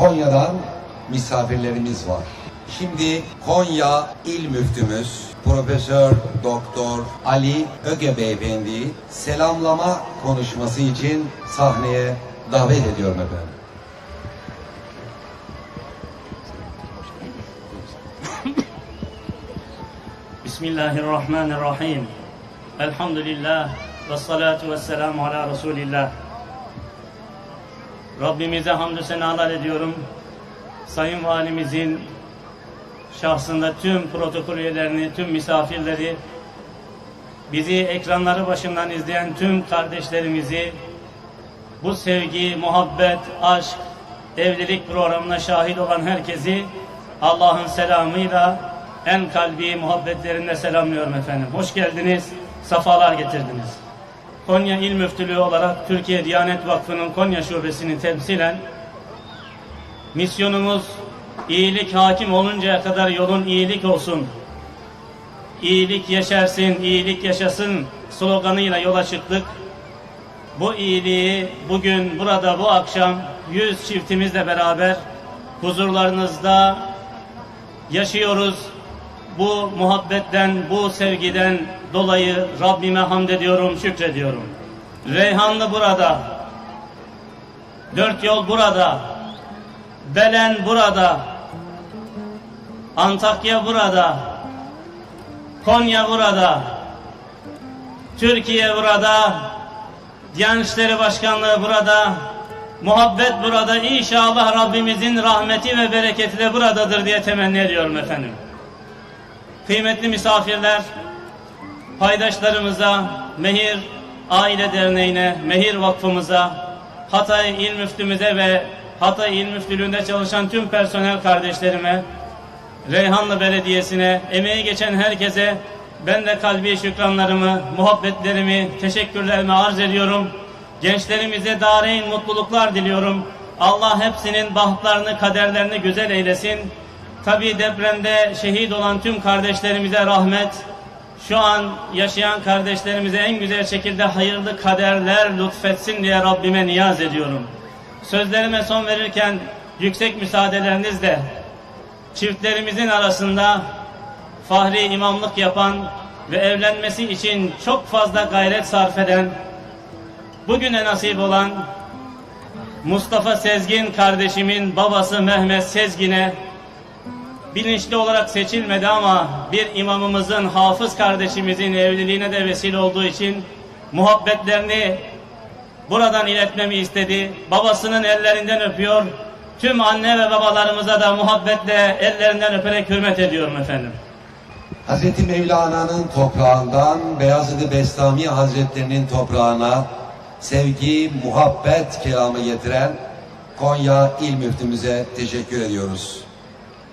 Konya'dan misafirlerimiz var. Şimdi Konya İl Müftümüz Profesör Doktor Ali Öge Beyefendi selamlama konuşması için sahneye davet ediyorum efendim. Bismillahirrahmanirrahim. Elhamdülillah ve salatu ve selamu ala Resulillah. Rabbimize hamdü senalar ediyorum. Sayın Valimizin şahsında tüm protokol üyelerini, tüm misafirleri, bizi ekranları başından izleyen tüm kardeşlerimizi bu sevgi, muhabbet, aşk, evlilik programına şahit olan herkesi Allah'ın selamıyla en kalbi muhabbetlerinde selamlıyorum efendim. Hoş geldiniz, safalar getirdiniz. Konya İl Müftülüğü olarak Türkiye Diyanet Vakfı'nın Konya Şubesini temsilen misyonumuz iyilik hakim oluncaya kadar yolun iyilik olsun. İyilik yeşersin, iyilik yaşasın sloganıyla yola çıktık. Bu iyiliği bugün burada bu akşam yüz çiftimizle beraber huzurlarınızda yaşıyoruz. Bu muhabbetten, bu sevgiden dolayı Rabbime hamd ediyorum, şükrediyorum. Reyhanlı burada, dört yol burada, Belen burada, Antakya burada, Konya burada, Türkiye burada, Diyanet İşleri Başkanlığı burada, muhabbet burada. İnşallah Rabbimizin rahmeti ve bereketi de buradadır diye temenni ediyorum efendim. Kıymetli misafirler, paydaşlarımıza, Mehir Aile Derneği'ne, Mehir Vakfımıza, Hatay İl Müftümüze ve Hatay İl Müftülüğü'nde çalışan tüm personel kardeşlerime, Reyhanlı Belediyesi'ne, emeği geçen herkese ben de kalbi şükranlarımı, muhabbetlerimi, teşekkürlerimi arz ediyorum. Gençlerimize dareyn mutluluklar diliyorum. Allah hepsinin bahtlarını, kaderlerini güzel eylesin. Tabi depremde şehit olan tüm kardeşlerimize rahmet, şu an yaşayan kardeşlerimize en güzel şekilde hayırlı kaderler lütfetsin diye Rabbime niyaz ediyorum. Sözlerime son verirken yüksek müsaadelerinizle çiftlerimizin arasında fahri imamlık yapan ve evlenmesi için çok fazla gayret sarf eden, bugüne nasip olan Mustafa Sezgin kardeşimin babası Mehmet Sezgin'e bilinçli olarak seçilmedi ama bir imamımızın, hafız kardeşimizin evliliğine de vesile olduğu için muhabbetlerini buradan iletmemi istedi. Babasının ellerinden öpüyor. Tüm anne ve babalarımıza da muhabbetle ellerinden öperek hürmet ediyorum efendim. Hazreti Mevlana'nın toprağından Beyazıt-ı Bestami Hazretlerinin toprağına sevgi, muhabbet kelamı getiren Konya İl Müftümüze teşekkür ediyoruz.